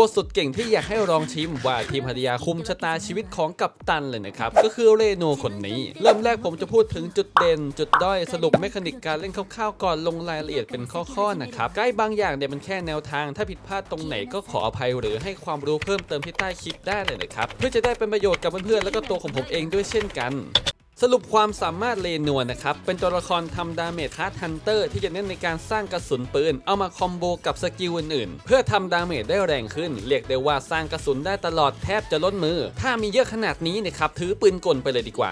ตัวสุดเก่งที่อยากให้ลองชิมว่าทีมพัทยาคุมชะตาชีวิตของกัปตันเลยนะครับ ก็คือเรโนคนนี้ เริ่มแรกผมจะพูดถึงจุดเด่น จุดด้อยสรุปเมคานิกการเล่นคร่าวๆก่อนลงรายละเอียดเป็นข้อๆนะครับใกล้บางอย่างเนี่ยมันแค่แนวทาง ถ้าผิดพลาดตรงไหนก็ขออภัยหรือให้ความรู้เพิ่มเติมที่ใต้คลิปได้เลยนะครับเพื่อจะได้เป็นประโยชน์กับเพื่อนๆแล้วก็ตัวของผมเองด้วยเช่นกัน สรุปความสามารถเลนัวนะครับ เป็นตัวละครทำดาเมจคาฮันเตอร์ที่จะเน้นในการสร้างกระสุนปืน เอามาคอมโบกับสกิลอื่นๆ เพื่อทำดาเมจได้แรงขึ้น เรียกได้ว่าสร้างกระสุนได้ตลอดแทบจะล้นมือ ถ้ามีเยอะขนาดนี้นะครับ ถือปืนกลไปเลยดีกว่า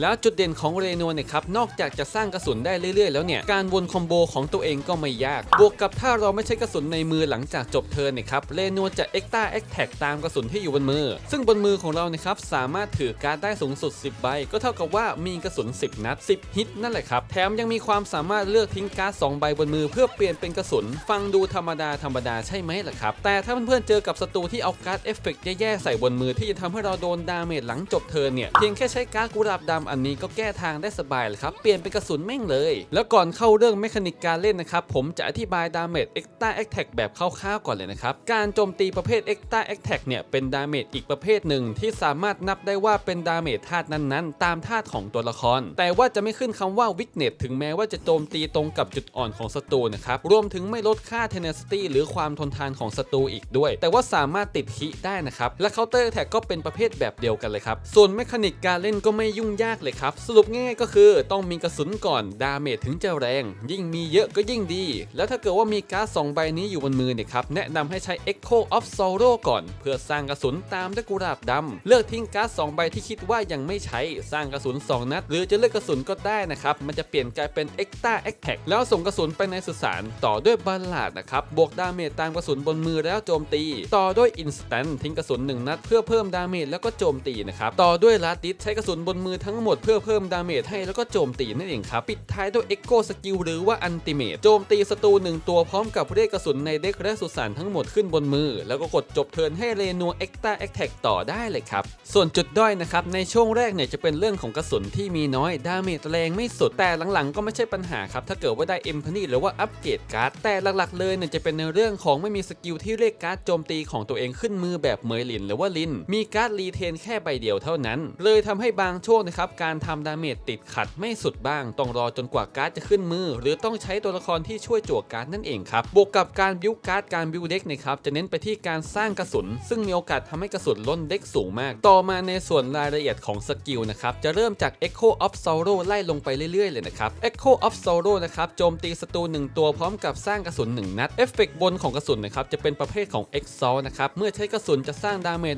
แล้วจุดเด่นของเรโนเนี่ยครับนอกจากจะสร้างกระสุนได้เรื่อยๆ แล้วเนี่ยการวนคอมโบของตัวเองก็ไม่ยาก บวกกับถ้าเราไม่ใช้กระสุนในมือหลังจากจบเทิร์นเนะครับเรโนจะเอ็กต้าเอ็กแท็กตามกระสุนที่อยู่บนมือ ซึ่งบนมือของเราเนี่ยครับสามารถถือการ์ดได้สูงสุด 10 ใบ ก็เท่ากับว่ามีกระสุน 10 นัด 10 ฮิตนั่นแหละครับแถมยังมีความสามารถเลือกทิ้งการ์ด2ใบบนมือเพื่อเปลี่ยนเป็นกระสุน ฟังดูธรรมดาธรรมดาใช่ไหมล่ะครับแต่ถ้าเพื่อนๆเจอกับศัตรูที่เอาการ์ดเอฟเฟกต์แย่ๆใส่บนมือที่จะทำให้เราโดนดาเมจหลังจบเทิร์นเนี่ยเพียงแค่ใช้การ์ดกุหลาบดำอันนี้ก็แก้ทางได้สบายเลยครับเปลี่ยนเป็นกระสุนแม่งเลย แล้วก่อนเข้าเรื่องเมคานิกการเล่นนะครับผมจะอธิบายดาเมจเอ็กต้าแอคแท็กแบบคร่าวๆก่อนเลยนะครับการโจมตีประเภทเอ็กต้าแอคแท็กเนี่ยเป็นดาเมจอีกประเภทหนึ่งที่สามารถนับได้ว่าเป็นดาเมจธาตุนั้นๆ ตามธาตุของตัวละคร แต่ว่าจะไม่ขึ้นคำว่าวิกเนตถึงแม้ว่าจะโจมตีตรงกับจุดอ่อนของศัตรูนะครับรวมถึงไม่ลดค่าเทน c ซิตี้หรือความทนทานของศัตรูอีกด้วย แต่ว่าสามารถติดคิได้นะครับและเคาน์เตอร์แท็กก็เป็นประเภทแบบเดียวกันเลยครับส่วนเมคานิกการเล่นก็ไม่ยุ่งยากเลยครับ สรุปง่ายๆก็คือต้องมีกระสุนก่อนดาเมจถึงจะแรง ยิ่งมีเยอะก็ยิ่งดี แล้วถ้าเกิดว่ามีการ์ดสองใบนี้อยู่บนมือเนี่ยครับ แนะนำให้ใช้ Echo of Sorrow ก่อน เพื่อสร้างกระสุนตามด้วยกุหลาบดำเลือกทิ้งการ์ดสองใบที่คิดว่ายังไม่ใช้สร้างกระสุน 2 นัด หรือจะเลือกกระสุนก็ได้นะครับมันจะเปลี่ยนกลายเป็น Extra Attack แล้วส่งกระสุนไปในสุสานต่อด้วยบัลลาดนะครับบวกดาเมจตามกระสุนบนมือแล้วโจมตี ต่อด้วย Instant ทิ้งกระสุน1นัดเพื่อเพิ่มดาเมจแล้วก็โจมตีนะครับต่อด้วยลาติสใช้กระสุนบนมือทั้งหมดเพื่อเพิ่มดาเมจให้แล้วก็โจมตีนั่นเองครับ ปิดท้ายด้วย Echo Skill หรือว่า Ultimate โจมตีศัตรูหนึ่งตัวพร้อมกับเรียกกระสุนในเด็กและสุสานทั้งหมดขึ้นบนมือ แล้วก็กดจบเทิร์นให้เรนัว Extra Attack ต่อได้เลยครับ ส่วนจุดด้อยนะครับในช่วงแรกเนี่ยจะเป็นเรื่องของกระสุนที่มีน้อยดาเมจแรงไม่สุดแต่หลังๆ ก็ไม่ใช่ปัญหาครับถ้าเกิดว่าได้เอ็มพนีหรือว่าอัปเกรดการ์ดแต่หลักๆเลยเนี่ยจะเป็นในเรื่องของไม่มีสกิลที่เรียกการ์ดโจมตีของตัวเองขึ้นมือแบบเมยลินหรือว่าลิน มีการ์ดรีเทนแค่ใบเดียวเท่านั้น เลยทำให้บางช่วงนะครับการทำดาเมจติดขัดไม่สุดบ้าง ต้องรอจนกว่าการ์ดจะขึ้นมือ หรือต้องใช้ตัวละครที่ช่วยจั่วการ์ดนั่นเองครับ บวกกับการบิวการ์ดการบิวเด็กนะครับจะเน้นไปที่การสร้างกระสุน ซึ่งมีโอกาสทำให้กระสุนล้นเด็กสูงมาก ต่อมาในส่วนรายละเอียดของสกิลนะครับจะเริ่มจาก Echo of Sorrow ไล่ลงไปเรื่อยๆ เลยนะครับ Echo of Sorrow นะครับโจมตีศัตรูหนึ่งตัวพร้อมกับสร้างกระสุนหนึ่งนัดเอฟเฟกต์บนของกระสุนนะครับจะเป็นประเภทของ Exalt นะครับเมื่อใช้กระสุนจะสร้างดาเมจ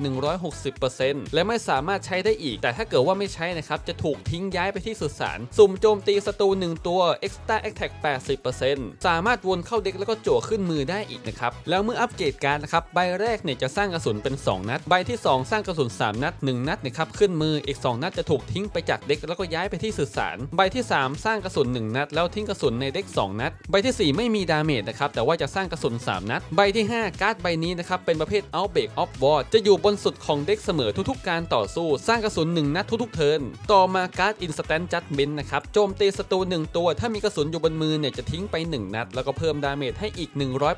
160%และไม่สามารถใช้ได้อีก แต่ถ้าเกิดว่าไม่ใช้นะครับจะถูกทิ้งย้ายไปที่สุสานสุ่มโจมตีศัตรูหนึ่งตัว Extra Attack 80%สามารถวนเข้าเด็กแล้วก็จั่วขึ้นมือได้อีกนะครับ แล้วเมื่ออัปเกรดการนะครับ ใบแรกเนี่ยจะสร้างกระสุนเป็น 2 นัด ใบที่ 2 สร้างกระสุน 3 นัด 1 นัดนะครับขึ้นมืออีก 2 นัดจะถูกทิ้งไปจากเด็กแล้วก็ย้ายไปที่สื่อสารใบที่ 3 สร้างกระสุน 1 นัด แล้วทิ้งกระสุนในเด็ก 2 นัด ใบที่ 4 ไม่มีดาเมจนะครับแต่ว่าจะสร้างกระสุน 3 นัด ใบที่ 5 การ์ดใบนี้นะครับเป็นประเภท Outbreak of War จะอยู่บนสุดของเด็กเสมอทุกๆ การต่อสู้ สร้างกระสุน 1 นัดทุกๆเทิร์นตอมาการ์ด Instant Judgment นะครับ โจมตีศัตรู1 ตัว ถ้ามีกระสุนอยู่บนมือเนี่ยจะทิ้งไป 1 นัด แล้วก็เพิ่มดาเมจให้อีก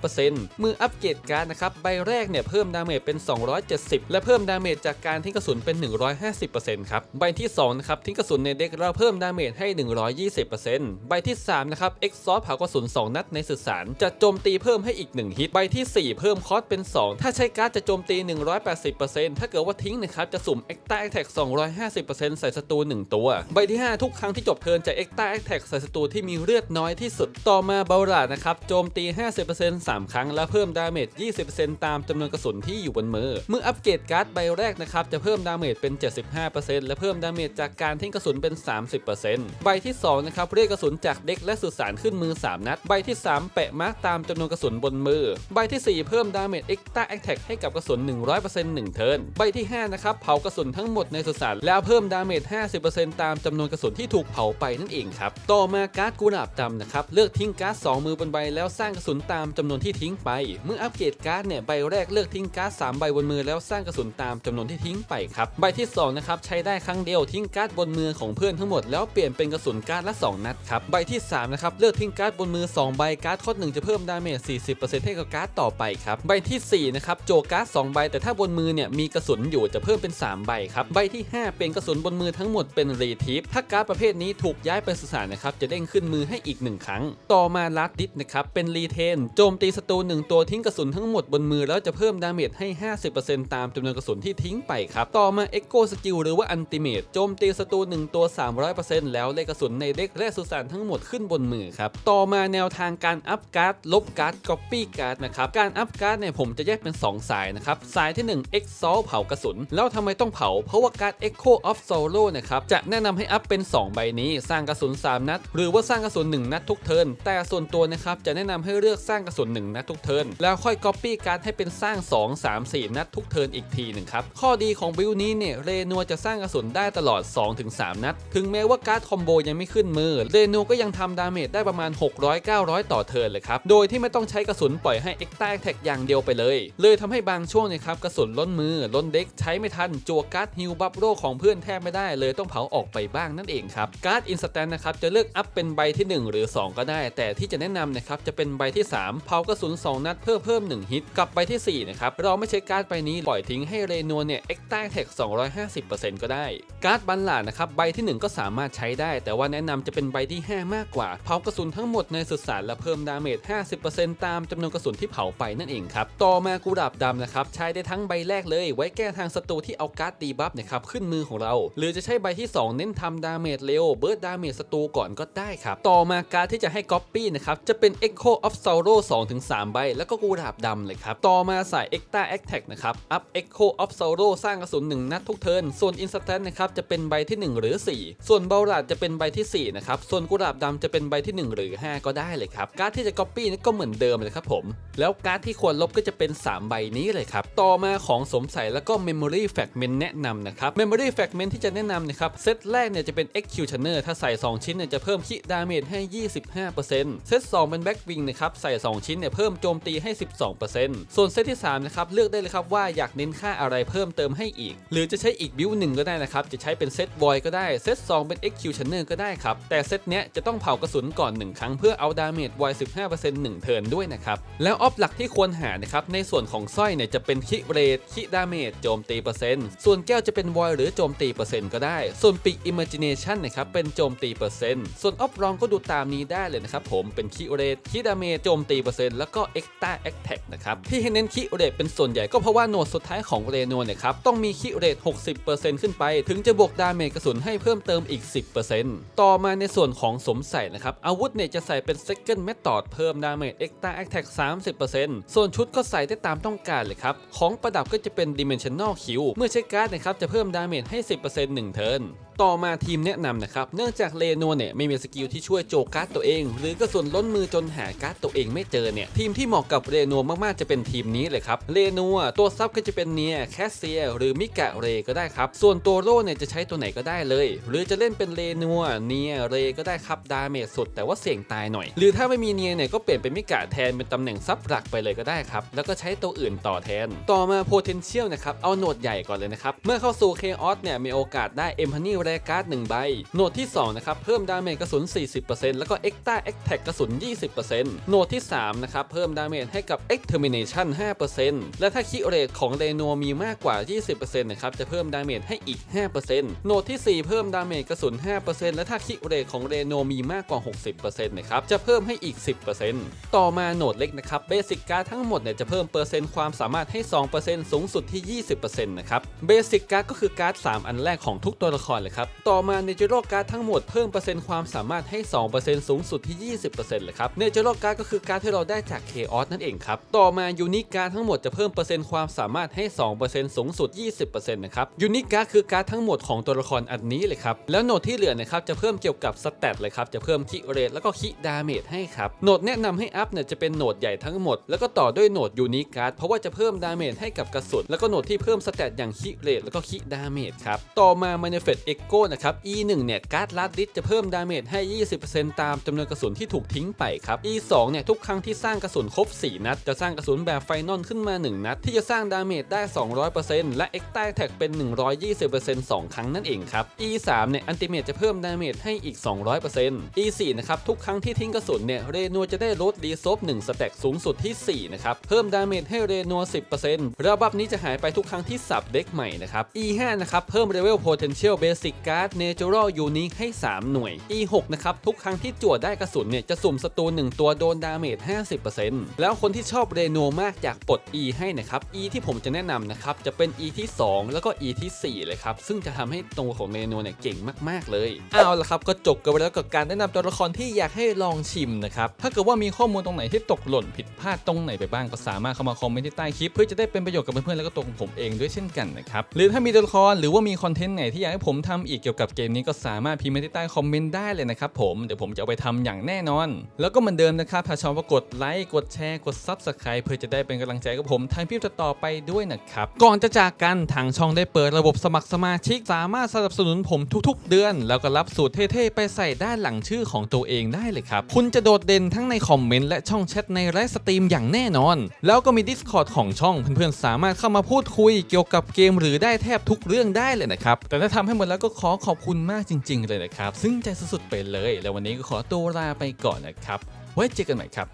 100%มืออัปเกรดการ์ดนะครับ ใบแรกเนี่ยเพิ่มดาเมจเป็น 270 และเพิ่มดาเมจจากการทิ้งกระสุนเป็น 150%ครับ ใบที่2นะครับทิ้งกระสุนในเด็กแล้วเพิ่มดาเมจให้ 120%ใบที่3นะครับเอ็กซอสเผากระสุน 2 นัดในสื่อสารจะโจมตีเพิ่มให้อีก 1 ฮิต ใบที่ 4 เพิ่มคอสเป็น 2 ถ้าใช้การ์ดจะโจมตี 180%ถ้าเกิดว่าทิ้งนะครับจะสุ่ม Extra Attack 250%ใส่ศัตรู1 ตัว ใบที่ 5 ทุกครั้งที่จบเทินจะ Extra Attack ใส่ศัตรูที่มีเลือดน้อยที่สุด ต่อมาเบลลาดนะครับ โจมตี 50% 3 ครั้ง และเพิ่มดาเมจ 20%ตามจำนวนกระสุนที่อยู่บนมือ เมื่ออัปเกรดการ์ดใบแรกนะครับ จะเพิ่มดาเมจเป็น 75%และเพิ่มดาเมจจากการทิ้งกระสุนเป็น 30%ใบที่2นะครับเรียกกระสุนจากเด็กและสุสานขึ้นมือ 3 นัด ใบที่ 3 แปะมาร์กตามจำนวนกระสุนบนมือ ใบที่ 4 เพิ่มดาเมจ Extra Attack ให้กับกระสุน 100% 1 เทิร์นใบที่5นะครับเผากระสุนทั้งหมดในสุสานแล้วเพิ่มดาเมจ50%ตามจำนวนกระสุนที่ถูกเผาไปนั่นเองครับ ต่อมาการ์ดกุหลาบดำนะครับ เลือกทิ้งการ์ด2มือบนใบแล้วสร้างกระสุนตามจำนวนที่ทิ้งไป เมื่ออัปเกรดการ์ดเนี่ยใบแรกเลือกทิ้งการ์ด3ใบบนมือแล้วสร้างกระสุนตามจำนวนที่ทิ้งไปครับใบที่2นะครับใช้ได้ครั้งเดียวทิ้งการ์ดบนมือของเพื่อนทั้งหมดแล้วเปลี่ยนเป็นกระสุนการ์ดละ 2 นัดครับใบที่3นะครับเลือกทิ้งการ์ดบนมือ 2 ใบการ์ดข้อหนึ่งจะเพิ่มดาเมจ40%ให้กับการ์ดต่อไปครับใบทีสี่4นะครับโจการ์ด2ใบแต่ถ้าบนมือเนี่ยมีกระสุนอยู่จะเพิ่มเป็น 3 ใบครับใบที่ 5 เป็นกระสุนบนมือทั้งหมดเป็นรีทิปถ้าการ์ดประเภทนี้ถูกย้ายไปสุสานนะครับจะเด้งขึ้นมือให้อีก 1 ครั้ง ต่อมาลัดดิสนะครับเป็นรีเทน โจมตีศัตรู1ตัวทิ้งกระสุนทั้งหมดบนมือแล้วจะเพิ่มดาเมจให้ 50%ตามจำนวนกระสุนที่ทิ้งไปครับต่อมา Echo Skill หรือว่าอันติเม e โจมตีศัตรู1ตัว 300%แล้วเลขกระสุนในเด็กและสุสานทั้งหมดขึ้นบนมือครับต่อมาแนวทางการอัพการ์ดลบการ์ด Copy การ์ดนะครับการอัพการ์ดเนี่ยผมจะแยกเป็น 2 สายนะครับสายที่1 Exalt เผากระสุน แล้วทำไมต้องเผาเพราะว่าการ์ด Echo of Solo นะครับ จะแนะนำให้อัพเป็น 2 ใบนี้ สร้างกระสุน 3 นัด หรือว่าสร้างกระสุน 1 นัดทุกเทิร์นแต่ส่วนตัวนะครับจะแนะนำให้เลือกสร้างกระสุน 1 นัดทุกเทิร์นแล้วค่อย Copy การ์ดให้เป็นสร้าง 2 3 4 นัดทุกเทิร์นอีกทีหนึ่งครับข้อดีของบิลนี้เนี่ยเรนัวจะสร้างกระสุนได้ตลอด 2-3 นัด ถึงแม้ว่าการ์ดคอมโบยังไม่ขึ้นมือเรนัวก็ยังทำดาเมจได้ประมาณ 600-900 ต่อเทิร์นเลยครับโดยที่ไม่ต้องใช้กระสุนปล่อยให้ e x t r a c t อย่างเดียวไปเลย เลยทำให้บางช่วงนยครับกระสุนล้นมือล้นเด็กใช้ไม่ทันจัวการ์ดฮิลบับโรของเพื่อนแทบไม่ได้เลยต้องเผาออกไปบ้างนั่นเองครับการ์ดอินสแตนนะครับจะเลือกอัพเป็นใบที่ 1 หรือ 2 ก็ได้ แต่ที่จะแนะนำนะครับจะเป็นใบที่ 3 เผากระสุน 2 นัดเพื่อเพิ่ม 1 ฮิต กับใบทีสี่4นะครับเราไม่ใช้การ์ดใบนี้ปล่อยทิ้งให้เรโนเนี่ยเอ็กต้าแท็ก250%ก็ได้ การ์ดบันหลาดนะครับใบที่ 1 ก็สามารถใช้ได้ แต่ว่าแนะนำจะเป็นใบที่ 5 มากกว่า เผากระสุนทั้งหมดในสุสานและเพิ่มดาเมจ 50%ตามจำนวนกระสุนที่เผาไปนั่นเองครับ ต่อมากุหลาบดำนะครับใช้ได้ทั้งใบแรกเลย ไว้แก้ทางศัตรูที่เอาการ์ดดีบัฟนะครับขึ้นมือของเรา หรือจะใช้ใบที่ 2 เน้นทำดาเมจเร็วเบิร์ดดาเมจศัตรูก่อนก็ได้ครับต่อมาการ์ดที่จะให้ก๊อปปี้นะครับจะเป็น Echo of Sorrow 2-3 ใบ แล้วก็กุหลาบดำเลยครับต่อมาสาย Extra Attack นะครับ Up Echo of Sorrow สร้างกระสุน1นัดทุกเทิร์นส่วน Instant นะครับจะเป็นใบที่ 1 หรือ 4 ส่วนเบลลัดจะเป็นใบที่4นะครับส่วนกุหลาบดำจะเป็นใบที่ 1 หรือ 5 ก็ได้เลยครับการ์ดที่จะก๊อปปี้นี่ก็เหมือนเดิมเลยครับผมแล้วการ์ดที่ควรลบก็จะเป็น 3 ใบนี้เลยครับต่อมาของสมใส่แล้วก็ Memory Fragment แนะนำนะครับ Memory Fragment ที่จะแนะนำนะครับเซตแรกเนี่ยจะเป็น Executioner ถ้าใส่ 2 ชิ้นเนี่ยจะเพิ่มคิดาเมจให้ 25%เซต2เป็น Back Wing นะครับใส่ 2 ชิ้นเนี่ยเพิ่มโจมตีให้ 12%ส่วนเซตที่3นะครับเลือกได้เลยครับว่าอยากเน้นค่าอะไรเพิ่มเติมให้อีก หรือจะใช้อีกบิวหนึ่งก็ได้นะครับจะใช้เป็นเซตบอยก็ได้เซต2เป็น Executioner ก็ได้ครับ แต่เซตเนี้ยจะต้องเผากระสุนก่อน 1 ครั้งเพื่อเอาดาเมจไว15% 1 เทิร์นด้วยนะครับ แล้วออฟหลักที่ควรหานะครับในส่วนของสร้อยเนี่ยจะเป็นคิเรทคิดาเมจโจมตีเปอร์เซ็นต์ส่วนแก้วจะเป็นวอยหรือโจมตีเปอร์เซ็นต์ก็ได้ ส่วนปีก Imagination นะครับเป็นโจมตีเปอร์เซ็นต์ส่วนออฟรองก็ดูตามนี้ได้เลยนะครับผมเป็นคิเรทคิดาเมจโจมตีเปอร์เซ็นต์แล้วก็ Extra Attack นะครับที่ให้เน้นคิเรทเป็นส่วนใหญ่ก็เพราะว่าโหนดสุดท้ายของเรโนเนี่ยครับต้องมีคิเรท60%ขึ้นไปถึงจะบวกดาเมจกระสุนให้เพิ่มเติมอีก 10%ต่อมาในส่วนของสมใส่นะครับ อาวุธเนี่ยจะใส่เป็น Second Method เพิ่มดาเมจ Extra Attack 30%ส่วนชุดก็ใส่ได้ตามต้องการเลยครับ ของประดับก็จะเป็น Dimensional kill เมื่อใช้การ์ดนะครับจะเพิ่มดาเมจให้ 10% 1 เทิร์น ต่อมาทีมแนะนำนะครับ เนื่องจากเลโนเนี่ยไม่มีสกิลที่ช่วยโจกการ์ดตัวเอง หรือกระสุนล้นมือจนหาการ์ดตัวเองไม่เจอเนี่ยทีมที่เหมาะกับเรโนมากๆจะเป็นทีมนี้เลยครับเรโนตัวซับก็จะเป็นเนียแคสเซีย หรือมิกะเรก็ได้ครับ ส่วนตัวโล่เนี่ยจะใช้ตัวไหนก็ได้เลย หรือจะเล่นเป็นเรโนเนียเรก็ได้ครับดาเมจสุดแต่ว่าเสี่ยงตายหน่อย หรือถ้าไม่มีเนียเนี่ยก็เปลี่ยนเป็นมิกะแทนเป็นตำแหน่งซับหลักไปเลยก็ได้ครับแล้วก็ใช้ตัวอื่นต่อแทน ต่อมา potential นะครับเอาโหนดใหญ่ก่อนเลยนะครับเมื่อเข้าสู่ Chaos เนี่ยมีโอกาสได้เอ็มพันนี่รการ์ดหนึ่งใบ โหนดที่ 2 นะครับ เพิ่มดาเมจกระสุน 40%แล้วก็ Extra Attack กกระสุน 20%โหนดที่ 3 นะครับ เพิ่มดาเมจให้กับ Extermination 5%และถ้าคิเรทของเรโนมีมากกว่า 20%นะครับ จะเพิ่มดาเมจให้อีก 5%โหนดที่ 4 เพิ่มดาเมจกระสุน 5%และถ้าคิเรทของเรโนมีมากกว่า 60%นะครับ จะเพิ่มให้อีก 10%ต่อมาโหนดเล็กนะครับเบสิกการ์ดทั้งหมดเนี่ยจะเพิ่มเปอร์เซ็นต์ความสามารถให้ 2%สูงสุดที่ 20%นะครับเบสิกการ์ดก็คือการ์ด3 อันแรกของทุกตัวละครเลยครับต่อมาในเจโรการ์ดทั้งหมดเพิ่มเปอร์เซ็นต์ความสามารถให้ 2%สูงสุดที่ 20%เลยครับเนเจอร์การ์ดก็คือการ์ดที่เราได้จากเคออสนั่นเองครับต่อมายูนิคการ์ดทั้งหมดจะเพิ่มเปอร์เซ็นต์ความสามารถให้ 2%สูงสุด 20%นะครับยูนิคการ์ดคือการ์ดทั้งหมดของตัวละครอันนี้เลยครับแล้วโหนดที่เหลือนะครับจะเพิ่มเกี่ยวกับสเตตเลยครับจะเพิ่มคิเรทแล้วก็คิดาเมจให้ครับโหนดแนะนำให้อัพเนี่ยจะเป็นโหนดใหญ่ทั้งหมด แล้วก็ต่อด้วยโหนดยูนิคการ์ดเพราะว่าจะเพิ่มดาเมจให้กับกระสุนแล้วก็โหนดที่เพิ่มสเตตอย่างคิเรทแล้วก็คิดาเมจครับต่อมา Manifest Echo โก้นะครับ E1 เนี่ยการ์ดลัดดิสจะเพิ่มดาเมจให้ 20%ตามจำนวนกระสุนที่ถูกทิ้งไปครับ E2 เนี่ยทุกครั้งที่สร้างกระสุนครบ 4 นัด จะสร้างกระสุนแบบไฟนอลขึ้นมา 1 นัด ที่จะสร้างดาเมจได้ 200%และ Extra Attack เป็น 120% 2 ครั้งนั่นเองครับ E3 เนี่ยอันติเมจจะเพิ่มดาเมจให้อีก 200% E4 นะครับทุกครั้งที่ทิ้งกระสุนเนี่ยเรนัวจะได้ลดรีซบ1สแต็กสูงสุดที่4นะครับเพิ่มดาเมจให้เรนัว10%ระบับนี้จะหายไปทุกครั้งที่สับเด็กใหม่นะครับ E5 นะครับเพิ่ม Level Potential Basic Card Natural Unique ให้ 3 หน่วย E6 นะครับ ทุกครั้งที่จั่วได้กระสุนเนี่ย จะสุ่มศัตรู1ตัวโดนดาเมจ 50%แล้วคนที่ชอบเรโนมากอยากปลด E ให้นะครับ E ที่ผมจะแนะนำนะครับ จะเป็น E ที่ 2 แล้วก็ E ที่ 4 เลยครับ ซึ่งจะทำให้ตัวของเรโนเนี่ยเก่งมาก ๆ เลย เอาละครับก็จบกันไปแล้วกับการแนะนำตัวละครที่อยากให้ลองชิมนะครับถ้าเกิดว่ามีข้อมูลตรงไหนที่ตกหล่นผิดพลาดตรงไหนไปบ้างก็สามารถเข้ามาคอมเมนต์ที่ใต้คลิปเพื่อจะได้เป็นประโยชน์กับเพื่อนๆแล้วก็ตัวของผมเองด้วยเช่นกันนะครับหรือถ้ามีตัวละครหรือว่ามีคอนเทนต์ไหนที่อยากให้ผมทำอีกเกี่ยวกับเกมนี้ก็สามารถพิมพ์มาที่ใต้คอมเมนต์ได้เลยนะครับผมเดี๋ยวผมจะเอาไปทำอย่างแน่นอน แล้วก็เหมือนเดิมนะครับถ้าชอบก็กดไลค์กดแชร์กด Subscribe เพื่อจะได้เป็นกำลังใจกับผมทางพิมพ์ต่อไปด้วยนะครับก่อนจะจากกันทางช่องได้เปิดระบบสมัครสมาชิก สามารถสนับสนุนผมทุกๆ เดือน แล้วก็รับสูตรเท่ๆไปใส่ด้านหลังชื่อของตัวเองได้เลยครับคุณจะโดดเด่นทั้งในคอมเมนต์และช่องแชทในไลฟ์สตรีมอย่างแน่นอน แล้วก็มี Discord ของช่องเพื่อนๆสามารถเข้ามาพูดคุยเกี่ยวกับเกมหรือได้แทบทุกเรื่องได้เลยนะครับแต่ถ้าทำให้หมดแล้วก็ขอขอบคุณมากจริง ๆ เลยนะครับ ซึ่งใจสุดๆไปเลย แล้ววันนี้ก็ขอตัวลาไปก่อนนะครับ ไว้เจอกันใหม่ครับ